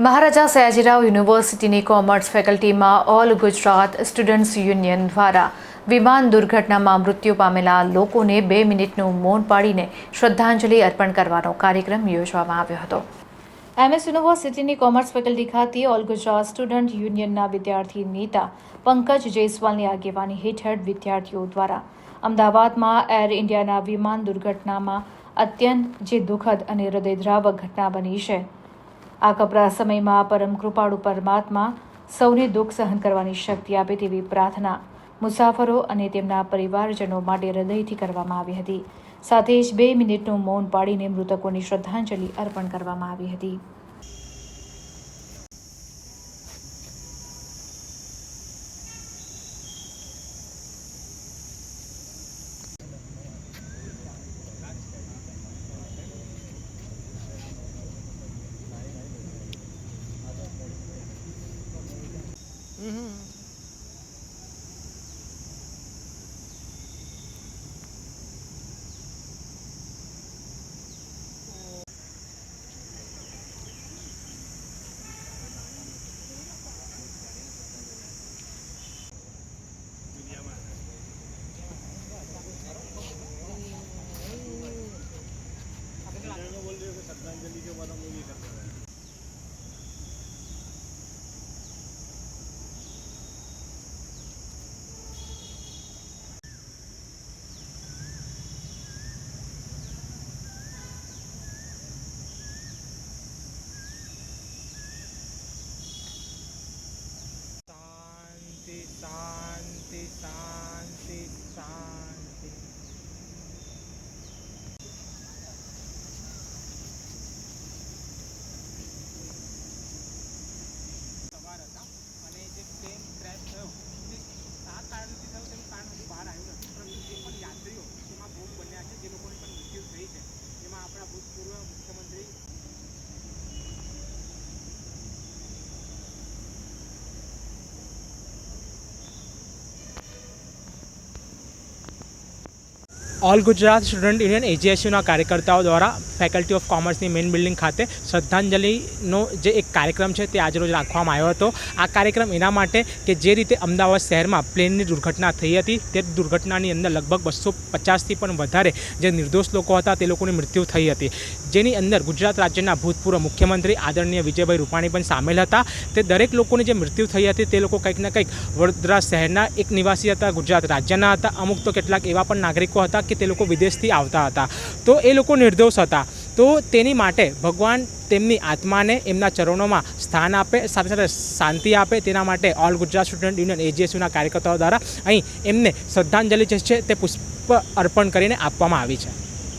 મહારાજા સયાજીરાવ યુનિવર્સિટીની કોમર્સ ફેકલ્ટીમાં all Gujarat students union દ્વારા વિમાન દુર્ઘટનામાં મૃત્યુ પામેલા લોકોને બે મિનિટનું મૌન પાડીને શ્રદ્ધાંજલિ અર્પણ કરવાનો કાર્યક્રમ યોજવામાં આવ્યો હતો. એમએસ યુનિવર્સિટીની કોમર્સ ફેકલ્ટી ખાતે ઓલ ગુજરાત સ્ટુડન્ટ યુનિયનના વિદ્યાર્થી નેતા પંકજ જયસ્વાલની આગેવાની હેઠળ વિદ્યાર્થીઓ દ્વારા અમદાવાદમાં એર ઇન્ડિયાના વિમાન દુર્ઘટનામાં અત્યંત જે દુઃખદ અને હૃદયદ્રાવક ઘટના બની છે. આ કપરા સમયમાં પરમ કૃપાળુ પરમાત્મા સૌને દુઃખ સહન કરવાની શક્તિ આપે તેવી પ્રાર્થના મુસાફરો અને તેમના પરિવારજનો માટે હૃદયથી કરવામાં આવી હતી. સાથે જ બે મિનિટનું મૌન પાડીને મૃતકોની શ્રદ્ધાંજલિ અર્પણ કરવામાં આવી હતી. Uhum. શાંતિ શાંતિ શાંતિ શાંતિ. સવાર હતા અને જે પ્લેન ક્રેશ થયો તે આ કારણથી થયો તેનું કારણ હજુ બહાર આવ્યું નથી. પરંતુ જે પણ યાત્રીઓ તેમાં ભોગ બન્યા છે, જે લોકોની પણ મૃત્યુ થઈ છે જેમાં આપણા ભૂતપૂર્વ ઓલ ગુજરાત સ્ટુડન્ટ યુનિયન એજીએસયુના કાર્યકર્તાઓ દ્વારા ફેકલ્ટી ઓફ કોમર્સની મેઇન બિલ્ડિંગ ખાતે શ્રદ્ધાંજલિનો જે એક કાર્યક્રમ છે તે આજરોજ રાખવામાં આવ્યો હતો. આ કાર્યક્રમ એના માટે કે જે રીતે અમદાવાદ શહેરમાં પ્લેનની દુર્ઘટના થઈ હતી, તે દુર્ઘટનાની અંદર લગભગ બસો પચાસથી પણ વધારે જે નિર્દોષ લોકો હતા, તે લોકોની મૃત્યુ થઈ હતી. જેની અંદર ગુજરાત રાજ્યના ભૂતપૂર્વ મુખ્યમંત્રી આદરણીય વિજયભાઈ રૂપાણી પણ સામેલ હતા. તે દરેક લોકોની જે મૃત્યુ થઈ હતી તે લોકો કંઈક ને કંઈક વડોદરા શહેરના એક નિવાસી હતા, ગુજરાત રાજ્યના હતા. અમુક તો કેટલાક એવા પણ નાગરિકો હતા કે તે લોકો વિદેશથી આવતા હતા. તો એ લોકો નિર્દોષ હતા. તો તેની માટે ભગવાન તેમની આત્માને એમના ચરણોમાં સ્થાન આપે, સાથે સાથે શાંતિ આપે. તેના માટે ઓલ ગુજરાત સ્ટુડન્ટ યુનિયન એજીએસયુના કાર્યકર્તાઓ દ્વારા અહીં એમને શ્રદ્ધાંજલિ જે છે તે પુષ્પ અર્પણ કરીને આપવામાં આવી છે.